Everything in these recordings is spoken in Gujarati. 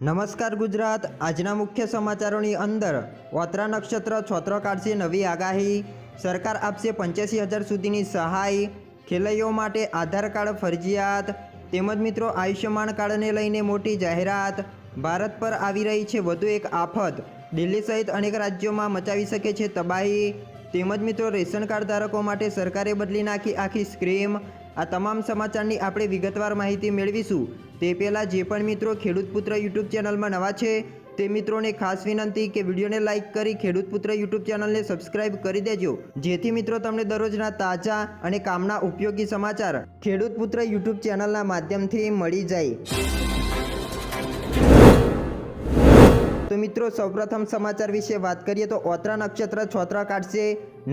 નમસ્કાર ગુજરાત. આજના મુખ્ય સમાચારોની અંદર વાત્રા નક્ષત્ર છોતરો કાઢશે નવી આગાહી. સરકાર આપશે પંચ્યાસી હજાર સુધીની સહાય. ખેલૈયો માટે આધાર કાર્ડ ફરજિયાત. તેમજ મિત્રો, આયુષ્યમાન કાર્ડને લઈને મોટી જાહેરાત. ભારત પર આવી રહી છે વધુ એક આફત. દિલ્હી સહિત અનેક રાજ્યોમાં મચાવી શકે છે તબાહી. તેમજ મિત્રો, રેશન કાર્ડ ધારકો માટે સરકારે બદલી નાખી આખી સ્ક્રીમ આ તમામ સમાચારની આપણે વિગતવાર માહિતી મેળવીશું. તે પહેલાં જે પણ મિત્રો ખેડૂત પુત્ર યુટ્યુબ ચેનલમાં નવા છે, તે મિત્રોને ખાસ વિનંતી કે વિડીયોને લાઇક કરી ખેડૂત પુત્ર યુટ્યુબ ચેનલને સબસ્ક્રાઇબ કરી દેજો. જેથી મિત્રો તમને દરરોજના તાજા અને કામના ઉપયોગી સમાચાર ખેડૂત પુત્ર યુટ્યુબ ચેનલના માધ્યમથી મળી જાય. તો મિત્રો સૌપ્રથમ સમાચાર વિશે વાત કરીએ તો ઓત્રા નક્ષત્ર છોતરા કાઢશે.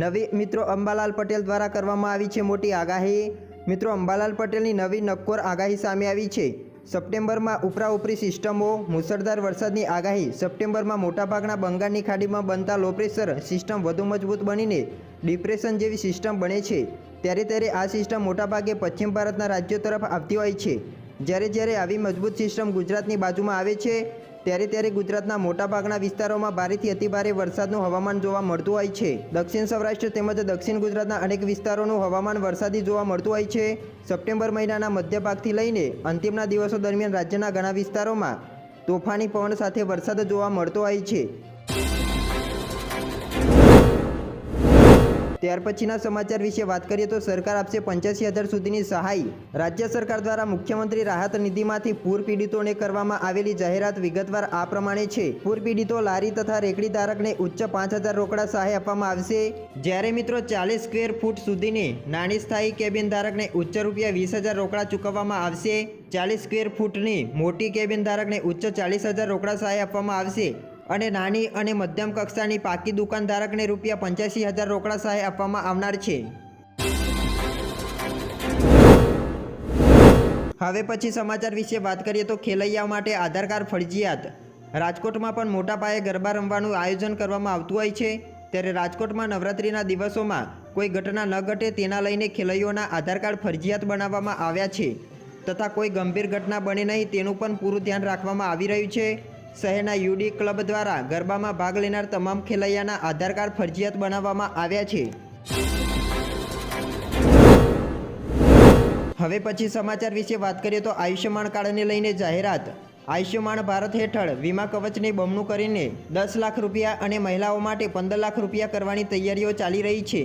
નવી મિત્રો અંબાલાલ પટેલ દ્વારા કરવામાં આવી છે મોટી આગાહી. મિત્રો અંબાલાલ પટેલની નવી નક્કોર આગાહી સામે આવી છે. સપ્ટેમ્બરમાં ઉપરા ઉપરી સિસ્ટમો, મુસળધાર વરસાદની આગાહી, સપ્ટેમ્બરમાં મોટાભાગના બંગાળની ખાડીમાં બનતા લો પ્રેશર સિસ્ટમ વધુ મજબૂત બનીને ડિપ્રેશન જેવી સિસ્ટમ બને છે. ત્યારે ત્યારે આ સિસ્ટમ મોટાભાગે પશ્ચિમ ભારતના રાજ્યો તરફ આવતી હોય છે. જ્યારે જ્યારે આવી મજબૂત સિસ્ટમ ગુજરાતની બાજુમાં આવે છે ત્યારે ત્યારે ગુજરાતના મોટાભાગના વિસ્તારોમાં ભારેથી અતિભારે વરસાદનું હવામાન જોવા મળતું હોય છે. દક્ષિણ સૌરાષ્ટ્ર તેમજ દક્ષિણ ગુજરાતના અનેક વિસ્તારોનું હવામાન વરસાદી જોવા મળતું હોય છે. સપ્ટેમ્બર મહિનાના મધ્ય ભાગથી લઈને અંતિમના દિવસો દરમિયાન રાજ્યના ઘણા વિસ્તારોમાં તોફાની પવન સાથે વરસાદ જોવા મળતો હોય છે. ત્યાર પછીના સમાચાર વિશે વાત કરીએ તો સરકાર આપશે પંચ્યાસી હજાર સુધીની સહાય. રાજ્ય સરકાર દ્વારા મુખ્યમંત્રી રાહત નિધિમાંથી પૂર પીડિતોને કરવામાં આવેલી જાહેરાત વિગતવાર આ પ્રમાણે છે. પૂર પીડિતો લારી તથા રેકડી ધારકને ઉચ્ચ પાંચ હજાર રોકડા સહાય આપવામાં આવશે. જ્યારે મિત્રો ચાલીસ સ્ક્વેર ફૂટ સુધીની નાની સ્થાયી કેબિન ધારકને ઉચ્ચ રૂપિયા વીસ હજાર રોકડા ચૂકવવામાં આવશે. ચાલીસ સ્ક્વેર ફૂટની મોટી કેબિન ધારકને ઉચ્ચ ચાલીસ હજાર રોકડા સહાય આપવામાં આવશે. અને નાની અને મધ્યમ કક્ષાની પાકી દુકાનધારકને રૂપિયા પંચ્યાસી હજાર રોકડા સહાય આપવામાં આવનાર છે. હવે પછી સમાચાર વિશે વાત કરીએ તો ખેલૈયાઓ માટે આધાર કાર્ડ ફરજિયાત. રાજકોટમાં પણ મોટા પાયે ગરબા રમવાનું આયોજન કરવામાં આવતું હોય છે. ત્યારે રાજકોટમાં નવરાત્રિના દિવસોમાં કોઈ ઘટના ન ઘટે તેના લઈને ખેલૈયાઓના આધાર કાર્ડ ફરજિયાત બનાવવામાં આવ્યા છે. તથા કોઈ ગંભીર ઘટના બને નહીં તેનું પણ પૂરું ધ્યાન રાખવામાં આવી રહ્યું છે. શહેરના યુડી ક્લબ દ્વારા ગરબામાં ભાગ લેનાર તમામ ખેલૈયાના આધાર કાર્ડ ફરજિયાત બનાવવામાં આવ્યા છે. હવે પછી સમાચાર વિશે વાત કરીએ તો આયુષ્યમાન કાર્ડને લઈને જાહેરાત. આયુષ્યમાન ભારત હેઠળ વીમા કવચને બમણું કરીને દસ લાખ રૂપિયા અને મહિલાઓ માટે પંદર લાખ રૂપિયા કરવાની તૈયારીઓ ચાલી રહી છે.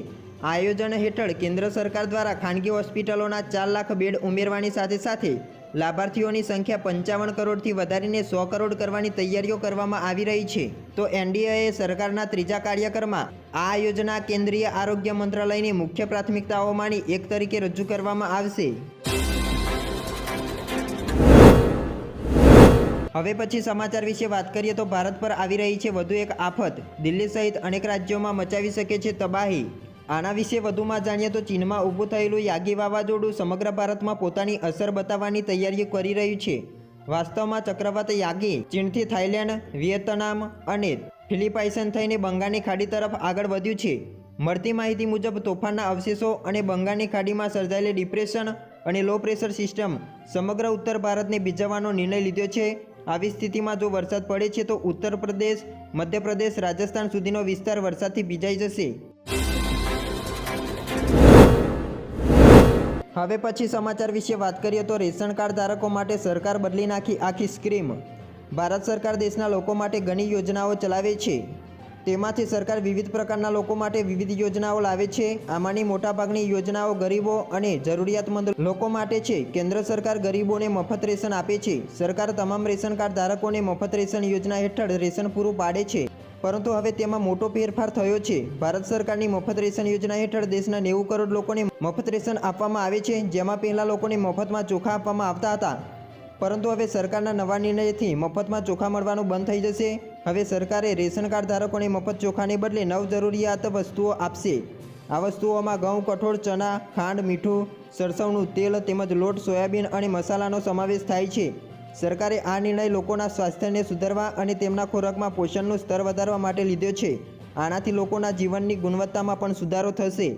આયોજન હેઠળ કેન્દ્ર સરકાર દ્વારા ખાનગી હોસ્પિટલોના ચાર લાખ બેડ ઉમેરવાની સાથે સાથે લાભાર્થીઓની સંખ્યા પંચાવન કરોડથી વધારીને સો કરોડ કરવાની તૈયારીઓ કરવામાં આવી રહી છે. તો એનડીએએ સરકારના ત્રીજા કાર્યક્રમમાં આ યોજના કેન્દ્રીય આરોગ્ય મંત્રાલયની મુખ્ય પ્રાથમિકતાઓમાંની એક તરીકે રજૂ કરવામાં આવશે. હવે પછી સમાચાર વિશે વાત કરીએ તો ભારત પર આવી રહી છે વધુ એક આફત. દિલ્હી સહિત અનેક રાજ્યોમાં મચાવી શકે છે તબાહી. આના વિશે વધુમાં જાણીએ તો ચીનમાં ઊભું થયેલું યાગી વાવાઝોડું સમગ્ર ભારતમાં પોતાની અસર બતાવવાની તૈયારીઓ કરી રહ્યું છે. વાસ્તવમાં ચક્રવાત યાગી, ચીનથી થાઇલેન્ડ, વિયેતનામ અને ફિલિપાઇન્સન થઈને બંગાળની ખાડી તરફ આગળ વધ્યું છે. મળતી માહિતી મુજબ, તોફાનના અવશેષો અને બંગાળની ખાડીમાં સર્જાયેલી ડિપ્રેશન અને લો પ્રેશર સિસ્ટમ સમગ્ર ઉત્તર ભારતને ભીજવવાનો નિર્ણય લીધો છે. આવી સ્થિતિમાં જો વરસાદ પડે છે, તો ઉત્તર પ્રદેશ, મધ્યપ્રદેશ, રાજસ્થાન સુધીનો વિસ્તાર વરસાદથી ભીજાઈ જશે. હવે પછી સમાચાર વિશે વાત કરીએ તો રેશન કાર્ડ ધારકો માટે સરકાર બદલી નાખી આખી સ્કીમ. ભારત સરકાર દેશના લોકો માટે ઘણી યોજનાઓ ચલાવે છે. તેમાંથી સરકાર વિવિધ પ્રકારના લોકો માટે વિવિધ યોજનાઓ લાવે છે. આમાંની મોટાભાગની યોજનાઓ ગરીબો અને જરૂરિયાતમંદ લોકો માટે છે. કેન્દ્ર સરકાર ગરીબોને મફત રેશન આપે છે. સરકાર તમામ રેશન કાર્ડ ધારકોને મફત રેશન યોજના હેઠળ રેશન પૂરું પાડે છે. પરંતુ હવે તેમાં મોટો ફેરફાર થયો છે. ભારત સરકારની મફત રેશન યોજના હેઠળ દેશના નેવું કરોડ લોકોને મફત રેશન આપવામાં આવે છે, જેમાં પહેલાં લોકોને મફતમાં ચોખા આપવામાં આવતા હતા. પરંતુ હવે સરકારના નવા નિર્ણયથી મફતમાં ચોખા મળવાનું બંધ થઈ જશે. હવે સરકારે રેશન કાર્ડ ધારકોને મફત ચોખાને બદલે નવ જરૂરિયાત વસ્તુઓ આપશે. આ વસ્તુઓમાં ઘઉં, કઠોળ, ચણા, ખાંડ, મીઠું, સરસવનું તેલ તેમજ લોટ, સોયાબીન અને મસાલાનો સમાવેશ થાય છે. સરકારે આ નિર્ણય લોકોના સ્વાસ્થ્યને સુધારવા અને તેમના ખોરાકમાં પોષણનું સ્તર વધારવા માટે લીધો છે. આનાથી લોકોના જીવનની ગુણવત્તામાં પણ સુધારો થશે.